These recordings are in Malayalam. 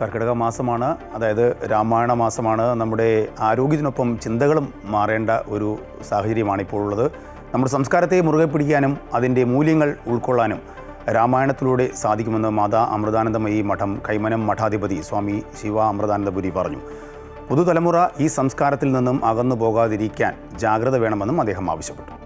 കർക്കിടക മാസമാണ് അതായത് രാമായണ മാസമാണ്. നമ്മുടെ ആരോഗ്യത്തിനൊപ്പം ചിന്തകളും മാറേണ്ട ഒരു സാഹചര്യമാണ് ഇപ്പോൾ ഉള്ളത്. നമ്മുടെ സംസ്കാരത്തെ മുറുകെ പിടിക്കാനും അതിന്റെ മൂല്യങ്ങൾ ഉൾക്കൊള്ളാനും രാമായണത്തിലൂടെ സാധിക്കുമെന്ന് മാതാ അമൃതാനന്ദമയി മഠം കൈമനം മഠാധിപതി സ്വാമി ശിവ അമൃതാനന്ദപുരി പറഞ്ഞു. പുതുതലമുറ ഈ സംസ്കാരത്തിൽ നിന്നും അകന്നു പോകാതിരിക്കാൻ ജാഗ്രത വേണമെന്നും അദ്ദേഹം ആവശ്യപ്പെട്ടു.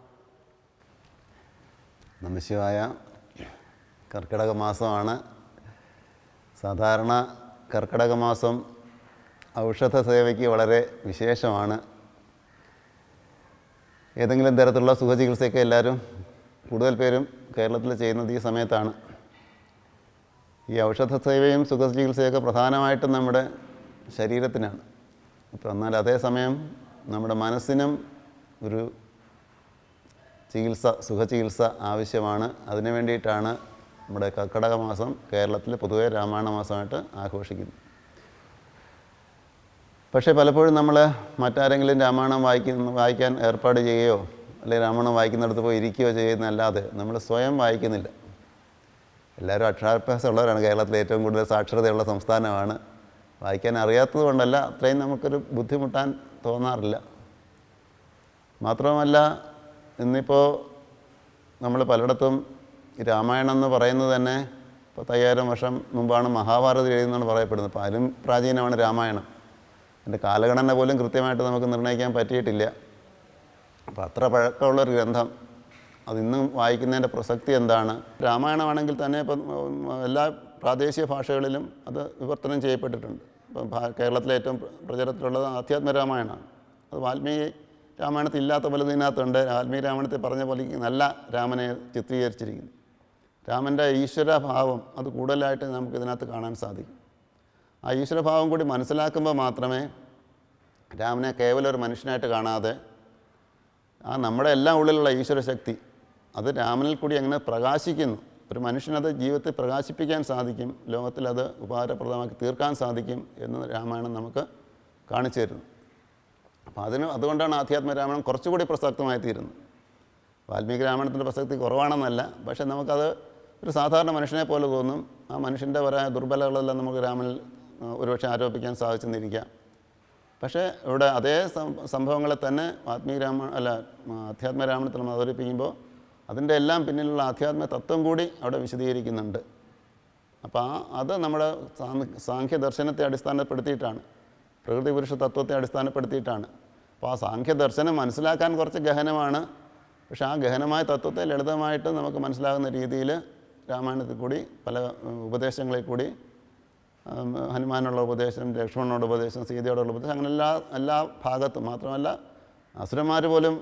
നമശിവായ കർക്കിടക മാസമാണ്. സാധാരണ കർക്കിടക മാസം ഔഷധ സേവയ്ക്ക് വളരെ വിശേഷമാണ്. ഏതെങ്കിലും തരത്തിലുള്ള സുഖചികിത്സയൊക്കെ എല്ലാവരും കൂടുതൽ പേരും കേരളത്തിൽ ചെയ്യുന്നത് ഈ സമയത്താണ്. ഈ ഔഷധ സേവയും സുഖചികിത്സയൊക്കെ പ്രധാനമായിട്ടും നമ്മുടെ ശരീരത്തിനാണ്. അപ്പോൾ എന്നാൽ അതേസമയം നമ്മുടെ മനസ്സിനും ഒരു ചികിത്സ സുഖചികിത്സ ആവശ്യമാണ്. അതിനു വേണ്ടിയിട്ടാണ് നമ്മുടെ കർക്കടക മാസം കേരളത്തിൽ പൊതുവെ രാമായണ മാസമായിട്ട് ആഘോഷിക്കുന്നത്. പക്ഷേ പലപ്പോഴും നമ്മൾ മറ്റാരെങ്കിലും രാമായണം വായിക്കുന്ന വായിക്കാൻ ഏർപ്പാട് ചെയ്യുകയോ അല്ലെങ്കിൽ രാമായണം വായിക്കുന്നിടത്ത് പോയി ഇരിക്കുകയോ ചെയ്യുന്നതല്ലാതെ നമ്മൾ സ്വയം വായിക്കുന്നില്ല. എല്ലാവരും അക്ഷരാഭ്യാസമുള്ളവരാണ്. കേരളത്തിലെ ഏറ്റവും കൂടുതൽ സാക്ഷരതയുള്ള സംസ്ഥാനമാണ്. വായിക്കാൻ അറിയാത്തത് കൊണ്ടല്ല അത്രയും നമുക്കൊരു ബുദ്ധിമുട്ടാൻ തോന്നാറില്ല. മാത്രമല്ല ഇന്നിപ്പോൾ നമ്മൾ പലയിടത്തും രാമായണം എന്ന് പറയുന്നത് തന്നെ പത്തയ്യായിരം വർഷം മുമ്പാണ് മഹാഭാരതം എഴുതുന്നതാണ് പറയപ്പെടുന്നത്. അപ്പോൾ അതിലും പ്രാചീനമാണ് രാമായണം. അതിന്റെ കാലഗണന പോലും കൃത്യമായിട്ട് നമുക്ക് നിർണയിക്കാൻ പറ്റിയിട്ടില്ല. അപ്പോൾ അത്ര പഴക്കമുള്ളൊരു ഗ്രന്ഥം. അതിന്നും വായിക്കുന്നതിന്റെ പ്രസക്തി എന്താണ്? രാമായണമാണെങ്കിൽ തന്നെ ഇപ്പം എല്ലാ പ്രാദേശിക ഭാഷകളിലും അത് വിവർത്തനം ചെയ്യപ്പെട്ടിട്ടുണ്ട്. ഇപ്പം കേരളത്തിലെ ഏറ്റവും പ്ര- പ്രചാരത്തിലുള്ളത് ആധ്യാത്മ രാമായണമാണ് അത് വാൽമീകി രാമായണത്തിൽ ഇല്ലാത്ത പലതും ഇതിനകത്തുണ്ട്. ആത്മീയ രാമായണത്തിൽ പറഞ്ഞ പോലെ നല്ല രാമനെ ചിത്രീകരിച്ചിരിക്കുന്നു. രാമന്റെ ഈശ്വരഭാവം അത് കൂടുതലായിട്ട് നമുക്ക് ഇതിനകത്ത് കാണാൻ സാധിക്കും. ആ ഈശ്വരഭാവം കൂടി മനസ്സിലാക്കുമ്പോൾ മാത്രമേ രാമനെ കേവലം ഒരു മനുഷ്യനായിട്ട് കാണാതെ ആ നമ്മുടെ എല്ലാം ഉള്ളിലുള്ള ഈശ്വരശക്തി അത് രാമനിൽ കൂടി അങ്ങനെ പ്രകാശിക്കുന്നു ഒരു മനുഷ്യനത് ജീവിതത്തിൽ പ്രകാശിപ്പിക്കാൻ സാധിക്കും ലോകത്തിൽ അത് ഉപകാരപ്രദമാക്കി തീർക്കാൻ സാധിക്കും എന്ന് രാമായണം നമുക്ക് കാണിച്ചു തരുന്നു. അപ്പോൾ അതിന് അതുകൊണ്ടാണ് ആധ്യാത്മരാമായണം കുറച്ചുകൂടി പ്രസക്തമായി തീരുന്നത് വാൽമീകി രാമായണത്തിന്റെ പ്രസക്തി കുറവാണെന്നല്ല പക്ഷേ നമുക്കത് ഒരു സാധാരണ മനുഷ്യനെ പോലെ തോന്നും. ആ മനുഷ്യന്റെ പല ദുർബലകളെല്ലാം നമുക്ക് രാമനിൽ ഒരുപക്ഷെ ആരോപിക്കാൻ സാധിച്ചെന്നിരിക്കാം. പക്ഷേ ഇവിടെ അതേ സംഭവങ്ങളെ തന്നെ ആത്മീയ രാമ അല്ല രാമായണത്തിൽ നമ്മൾ അവതരിപ്പിക്കുമ്പോൾ അതിന്റെ എല്ലാം പിന്നിലുള്ള ആധ്യാത്മ തത്വം കൂടി അവിടെ വിശദീകരിക്കുന്നുണ്ട്. അപ്പോൾ ആ അത് നമ്മുടെ സാങ്ഖ്യ ദർശനത്തെ അടിസ്ഥാനപ്പെടുത്തിയിട്ടാണ്. പ്രകൃതി പുരുഷ തത്വത്തെ അടിസ്ഥാനപ്പെടുത്തിയിട്ടാണ്. അപ്പോൾ ആ സാഖ്യ ദർശനം മനസ്സിലാക്കാൻ കുറച്ച് ഗഹനമാണ്. പക്ഷെ ആ ഗഹനമായ തത്വത്തെ ലളിതമായിട്ട് നമുക്ക് മനസ്സിലാകുന്ന രീതിയിൽ രാമായണത്തിൽ കൂടി പല ഉപദേശങ്ങളിൽ കൂടി ഹനുമാനുള്ള ഉപദേശം ലക്ഷ്മണനോട് ഉപദേശം സീതയോടുള്ള ഉപദേശം അങ്ങനെ എല്ലാ എല്ലാ ഭാഗത്തും മാത്രമല്ല അസുരന്മാർ പോലും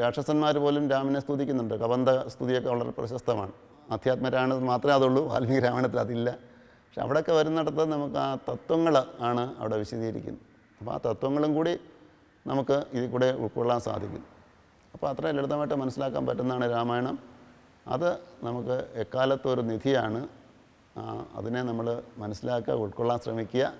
രാക്ഷസന്മാർ പോലും രാമനെ സ്തുതിക്കുന്നുണ്ട്. കബന്ധ സ്തുതിയൊക്കെ വളരെ പ്രശസ്തമാണ്. അധ്യാത്മരാമായണത്തിൽ മാത്രമേ അതുള്ളൂ വാൽമീകി രാമായണത്തിൽ അതില്ല. പക്ഷെ അവിടെയൊക്കെ വരുന്നിടത്ത് നമുക്ക് ആ തത്വങ്ങൾ ആണ് അവിടെ വിശദീകരിക്കുന്നത്. അപ്പോൾ ആ തത്വങ്ങളും കൂടി നമുക്ക് ഇതിൽ കൂടെ ഉൾക്കൊള്ളാൻ സാധിക്കും. അപ്പോൾ അത്ര ലളിതമായിട്ട് മനസ്സിലാക്കാൻ പറ്റുന്നതാണ് രാമായണം. അത് നമുക്ക് എക്കാലത്തും ഒരു നിധിയാണ്. അതിനെ നമ്മൾ മനസ്സിലാക്കുക ഉൾക്കൊള്ളാൻ ശ്രമിക്കുക.